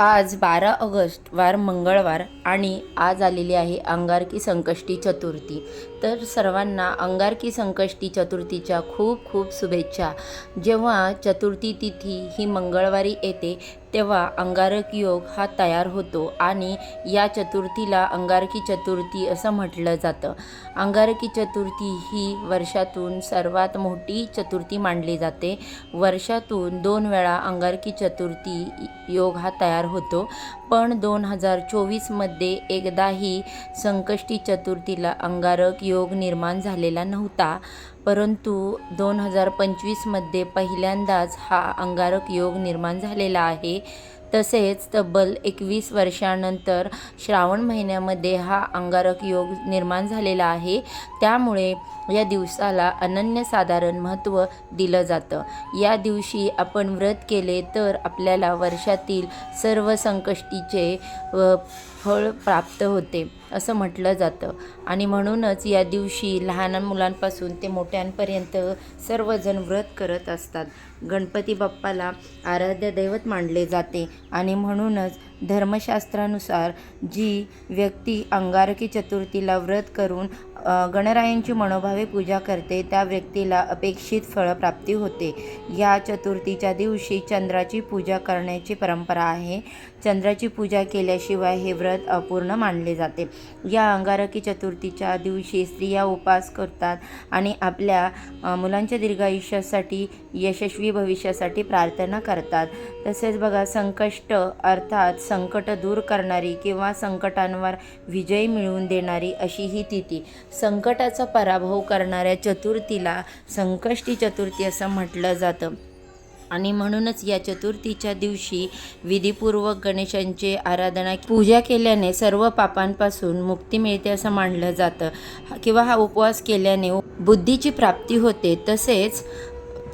आज बारा ऑगस्ट वार मंगळवार आणि आज आलेली आहे अंगारकी संकष्टी चतुर्थी. तर सर्वांना अंगारकी संकष्टी चतुर्थीच्या खूप खूप शुभेच्छा. जेव्हा चतुर्थी तिथी ही मंगळवारी येते तेव्हा अंगारक योग हा तयार होतो आणि या चतुर्थीला अंगारकी चतुर्थी असं म्हटलं जातं. अंगारकी चतुर्थी ही वर्षातून सर्वात मोठी चतुर्थी मानली जाते. वर्षातून दोन वेळा अंगारकी चतुर्थी योग हा तयार होतो. पण दोन हजार चोवीसमध्ये एकदाही संकष्टी चतुर्थीला अंगारक योग निर्माण झालेला नव्हता. परंतु दोन हजार पंचवीसमध्ये पहिल्यांदाच हा अंगारक योग निर्माण झालेला आहे. तसेच तब्बल एकवीस वर्षानंतर श्रावण महिन्यामध्ये हा अंगारक योग निर्माण झालेला आहे. त्यामुळे या दिवसाला अनन्यसाधारण महत्त्व दिलं जातं. या दिवशी आपण व्रत केले तर आपल्याला वर्षातील सर्व संकष्टीचे व फळ प्राप्त होते असं म्हटलं जातं. आणि म्हणूनच या दिवशी लहान मुलांपासून ते मोठ्यांपर्यंत सर्वजण व्रत करत असतात. गणपती बाप्पाला आराध्य दैवत मानले जाते. आणि म्हणूनच धर्मशास्त्रानुसार जी व्यक्ती अंगारकी चतुर्थीला व्रत करून गणरायांची मनोभावे पूजा करते त्या व्यक्तीला अपेक्षित फळप्राप्ती होते. या चतुर्थीच्या दिवशी चंद्राची पूजा करण्याची परंपरा आहे. चंद्राची पूजा केल्याशिवाय हे व्रत अपूर्ण मानले जाते. या अंगारकी चतुर्थीच्या दिवशी स्त्रिया उपवास करतात आणि आपल्या मुलांच्या दीर्घायुष्यासाठी यशस्वी भविष्यासाठी प्रार्थना करतात. तसेच बघा संकष्ट अर्थात संकट दूर करणारी किंवा संकटांवर विजय मिळवून देणारी अशी ही तिथी. संकटाचा पराभव करणाऱ्या चतुर्थीला संकष्टी चतुर्थी असं म्हटलं जातं. आणि म्हणूनच या चतुर्थीच्या दिवशी विधीपूर्वक गणेशांची आराधना पूजा केल्याने सर्व पापांपासून मुक्ती मिळते असं मानलं जातं. किंवा हा उपवास केल्याने बुद्धीची प्राप्ती होते तसेच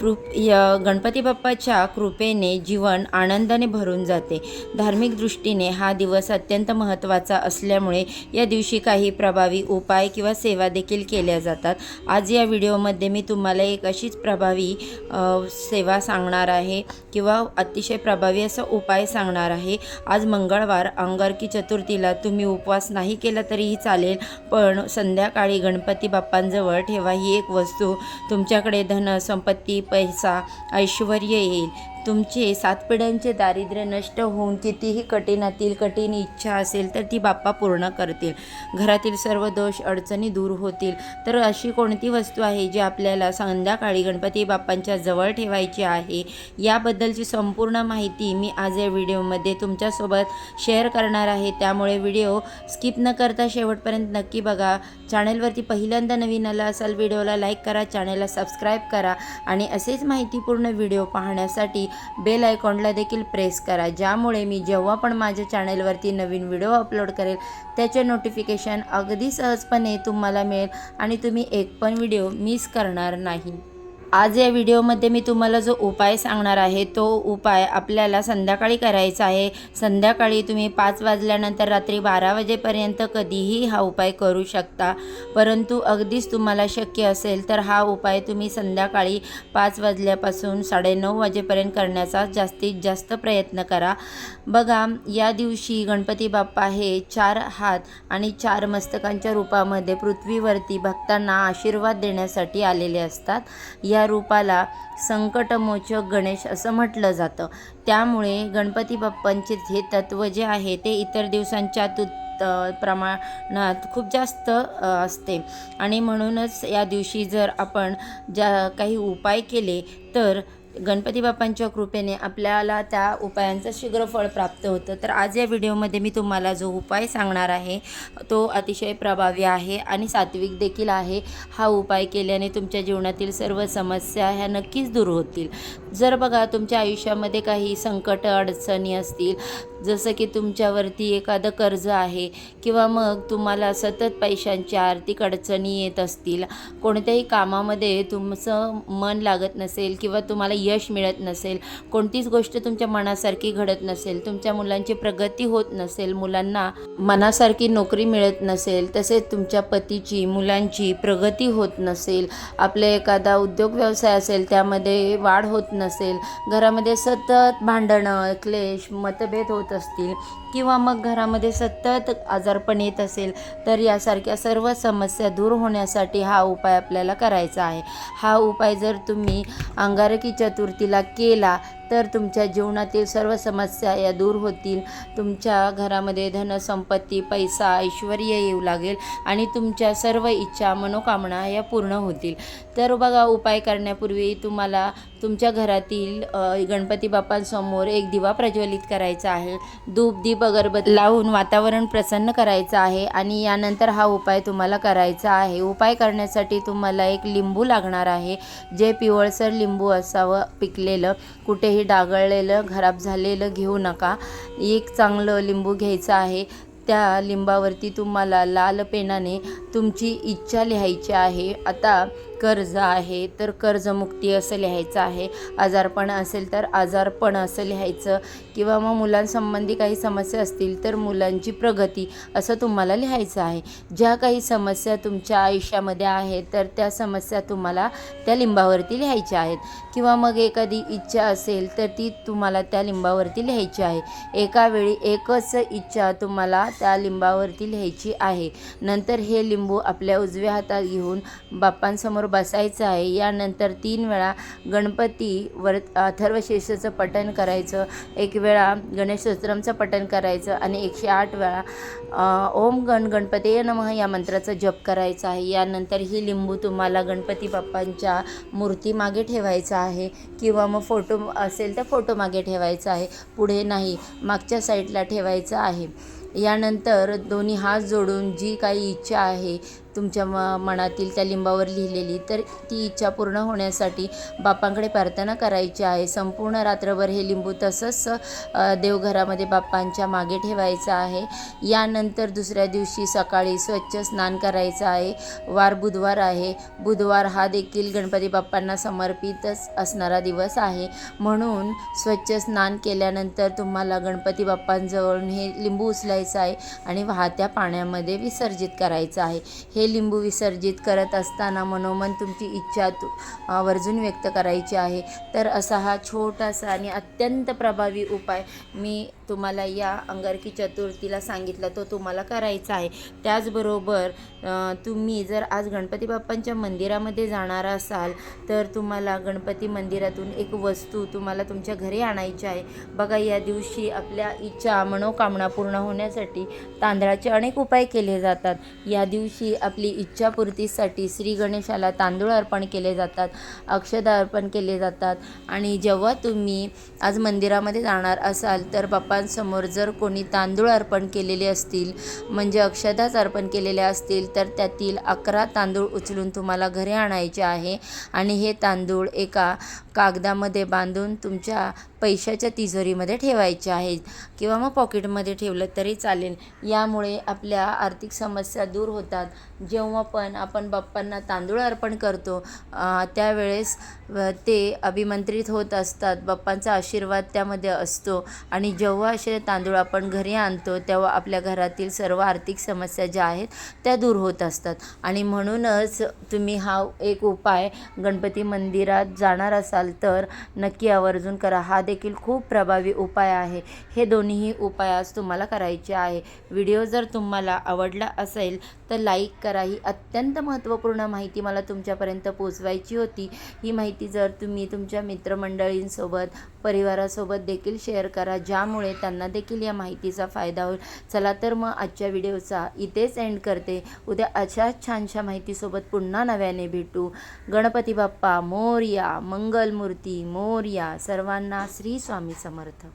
कृप या गणपती बाप्पाच्या कृपेने जीवन आनंदाने भरून जाते. धार्मिक दृष्टीने हा दिवस अत्यंत महत्त्वाचा असल्यामुळे या दिवशी काही प्रभावी उपाय किंवा सेवा देखील केल्या जातात. आज या व्हिडिओमध्ये मी तुम्हाला एक अशीच प्रभावी सेवा सांगणार आहे किंवा अतिशय प्रभावी असा उपाय सांगणार आहे. आज मंगळवार अंगारकी चतुर्थीला तुम्ही उपवास नाही केला तरीही चालेल पण संध्याकाळी गणपती बाप्पांजवळ ठेवा ही एक वस्तू. तुमच्याकडे धन संपत्ती पैसा ऐश्वर येईल. तुमचे सात पिढ्यांचे दारिद्र्य नष्ट होऊन कितीही कठीणातील कठीण इच्छा असेल तर ती बाप्पा पूर्ण करतील. घरातील सर्व दोष अडचणी दूर होतील. तर अशी कोणती वस्तू आहे जी आपल्याला संध्याकाळी गणपती बाप्पांच्या जवळ ठेवायची आहे? याबद्दलची संपूर्ण माहिती मी आज या व्हिडिओमध्ये तुमच्यासोबत शेअर करणार आहे. त्यामुळे व्हिडिओ स्किप न करता शेवटपर्यंत नक्की बघा. चॅनलवरती पहिल्यांदा नवीन आला असाल व्हिडिओला लाईक करा चॅनलला सबस्क्राईब करा आणि असेच माहितीपूर्ण व्हिडिओ पाहण्यासाठी बेल आयकॉनला देखील प्रेस करा ज्यामुळे मी जेव्हा पण माझ्या चॅनलवरती नवीन व्हिडिओ अपलोड करेल त्याचे नोटिफिकेशन अगदी सहजपणे तुम्हाला मिळेल आणि तुम्ही एक पण व्हिडिओ मिस करणार नाही. आज या व्हिडिओमध्ये मी तुम्हाला जो उपाय सांगणार आहे तो उपाय आपल्याला संध्याकाळी करायचा आहे. संध्याकाळी तुम्ही पाच वाजल्यानंतर रात्री बारा वाजेपर्यंत कधीही हा उपाय करू शकता. परंतु अगदीच तुम्हाला शक्य असेल तर हा उपाय तुम्ही संध्याकाळी पाच वाजल्यापासून साडेनऊ वाजेपर्यंत करण्याचा जास्तीत जास्त प्रयत्न करा. बघा या दिवशी गणपती बाप्पा हे चार हात आणि चार मस्तकांच्या रूपामध्ये पृथ्वीवरती भक्तांना आशीर्वाद देण्यासाठी आलेले असतात. या रूपाला संकटमोचक गणेश असं म्हटलं जातं. त्यामुळे गणपती बाप्पांचे हे तत्त्व जे आहे ते इतर दिवसांच्या तु प्रमाणात खूप जास्त असते. आणि म्हणूनच या दिवशी जर आपण ज्या काही उपाय केले तर गणपती बाप्पांच्या कृपेने आपल्याला त्या उपायांचं शीघ्र फळ प्राप्त होतं. तर आज या व्हिडिओमध्ये मी तुम्हाला जो उपाय सांगणार आहे तो अतिशय प्रभावी आहे आणि सात्विक देखील आहे. हा उपाय केल्याने तुमच्या जीवनातील सर्व समस्या ह्या नक्कीच दूर होतील. जर बघा तुमच्या आयुष्यामध्ये काही संकट अडचणी असतील जसं की तुमच्यावरती एखादं कर्ज आहे किंवा मग तुम्हाला सतत पैशांची आर्थिक अडचणी येत असतील कोणत्याही कामामध्ये तुमचं मन लागत नसेल किंवा तुम्हाला यश मिळत नसेल कोणतीच गोष्ट तुमच्या मनासारखी घडत नसेल तुमच्या मुलांची प्रगती होत नसेल मुलांना मनासारखी नोकरी मिळत नसेल तसेच तुमच्या पतीची मुलांची प्रगती होत नसेल आपले एखादा उद्योग व्यवसाय असेल त्यामध्ये वाढ होत नसेल घरामध्ये सतत भांडणं क्लेश मतभेद होत असतील किंवा मग घरामध्ये सतत आजारपण येत असेल तर यासारख्या सर्व समस्या दूर होण्यासाठी हा उपाय आपल्याला करायचा आहे. हा उपाय जर तुम्ही अंगारकी चतुर्थीला केला तर तुमच्या जीवनातील सर्व समस्या या दूर होतील. तुमच्या घरामध्ये धनसंपत्ती पैसा ऐश्वर येऊ लागेल आणि तुमच्या सर्व इच्छा मनोकामना या पूर्ण होतील. तर बघा उपाय करण्यापूर्वी तुम्हाला तुमच्या घरातील गणपती बाप्पांसमोर एक दिवा प्रज्वलित करायचा आहे. धूप दीप अगरबत्ती लावून वातावरण प्रसन्न करायचं आहे आणि यानंतर हा उपाय तुम्हाला करायचा आहे. उपाय करण्यासाठी तुम्हाला एक लिंबू लागणार आहे जे पिवळसर लिंबू असावं. पिकलेलं कुठेही डागळलेलं खराब झालेलं घेऊ नका. एक चांगलं लिंबू घ्यायचं आहे. त्या लिंबावरती तुम्हाला लाल पेनाने तुमची इच्छा लिहायची आहे. आता कर्ज आहे तर कर्जमुक्ती असं लिहायचं आहे. आजारपण असेल तर आजारपण असं लिहायचं. किंवा मग मुलांसंबंधी काही समस्या असतील तर मुलांची प्रगती असं तुम्हाला लिहायचं आहे. ज्या काही समस्या तुमच्या आयुष्यामध्ये आहेत तर त्या समस्या तुम्हाला त्या लिंबावरती लिहायच्या आहेत. किंवा मग एखादी इच्छा असेल तर ती तुम्हाला त्या लिंबावरती लिहायची आहे. एका वेळी एकच इच्छा तुम्हाला त्या लिंबावरती लिहायची आहे. नंतर हे लिंबू आपल्या उजव्या हातात घेऊन बाप्पांसमोर बसायचं आहे. यानंतर तीन वेळा गणपती वर अथर्वशेषाचं पठण करायचं. एक वेळा गणेशोत्तरमचं पठण करायचं आणि एकशे आठ वेळा ओम गण गणपती नमः या मंत्राचा जप करायचा आहे. यानंतर ही लिंबू तुम्हाला गणपती बाप्पांच्या मूर्तीमागे ठेवायचा आहे किंवा मग फोटो असेल तर फोटो मागे ठेवायचा आहे. पुढे नाही मागच्या साईडला ठेवायचं आहे. यानंतर दोन्ही हात जोडून जी काही इच्छा आहे तुमच्या म मनातील त्या लिंबावर लिहिलेली तर ती इच्छा पूर्ण होण्यासाठी बाप्पांकडे प्रार्थना करायची आहे. संपूर्ण रात्रभर हे लिंबू तसंच देवघरामध्ये बाप्पांच्या मागे ठेवायचं आहे. यानंतर दुसऱ्या दिवशी सकाळी स्वच्छ स्नान करायचं आहे. वार बुधवार आहे. बुधवार हा देखील गणपती बाप्पांना समर्पितच असणारा दिवस आहे. म्हणून स्वच्छ स्नान केल्यानंतर तुम्हाला गणपती बाप्पांजवळून हे लिंबू उचलायचं आहे आणि वाहत्या पाण्यामध्ये विसर्जित करायचं आहे. हे हे लिंबू विसर्जित करत असताना मनोमन तुमची इच्छा तु आवर्जून व्यक्त करायची आहे. तर असा हा छोटासा आणि अत्यंत प्रभावी उपाय मी तुम्हाला या अंगारकी चतुर्थीला सांगितला तो तुम्हाला करायचा आहे. त्याचबरोबर तुम्ही जर आज गणपती बाप्पांच्या मंदिरामध्ये जाणार असाल तर तुम्हाला गणपती मंदिरातून एक वस्तू तुम्हाला तुमच्या घरी आणायची आहे. बघा या दिवशी आपल्या इच्छा मनोकामना पूर्ण होण्यासाठी तांदळाचे अनेक उपाय केले जातात. या दिवशी आप आपली इच्छापूर्तीसाठी श्री गणेशाला तांदूळ अर्पण केले जातात अक्षदा अर्पण केले जातात. आणि जेव्हा तुम्ही आज मंदिरामध्ये जाणार असाल तर बाप्पांसमोर जर कोणी तांदूळ अर्पण केलेले असतील म्हणजे अक्षदाच अर्पण केलेल्या असतील तर त्यातील अकरा तांदूळ उचलून तुम्हाला घरी आणायचे आहे. आणि हे तांदूळ एका कागदामध्ये बांधून तुमच्या पैशाच्या तिजोरीमध्ये ठेवायचे आहेत किंवा मग पॉकेटमध्ये ठेवलं तरी चालेल. यामुळे आपल्या आर्थिक समस्या दूर होतात. जेव्हा पण आपण बाप्पांना तांदूळ अर्पण करतो त्यावेळेस ते अभिमंत्रित होत असतात. बाप्पांचा आशीर्वाद त्यामध्ये असतो. आणि जेव्हा असे तांदूळ आपण घरी आणतो तेव्हा आपल्या घरातील सर्व आर्थिक समस्या ज्या आहेत त्या दूर होत असतात. आणि म्हणूनच तुम्ही हा एक उपाय गणपती मंदिरात जाणार असाल तर नक्की आवर्जून करा. हा देखील खूप प्रभावी उपाय आहे. हे दोन्हीही उपाय आज तुम्हाला करायचे आहे. व्हिडिओ जर तुम्हाला आवडला असेल तर लाईक करा. ही अत्यंत महत्त्वपूर्ण माहिती मला तुमच्यापर्यंत पोचवायची होती. ही माहिती जर तुम्ही तुमच्या मित्रमंडळींसोबत परिवारासोबत देखील शेअर करा ज्यामुळे त्यांना देखील या माहितीचा फायदा होईल. चला तर मग आजच्या व्हिडिओचा इथेच एंड करते. उद्या अशाच छानशा माहितीसोबत पुन्हा नव्याने भेटू. गणपती बाप्पा मोरया मंगलमूर्ती मोरया सर्वांना श्री स्वामी समर्थ.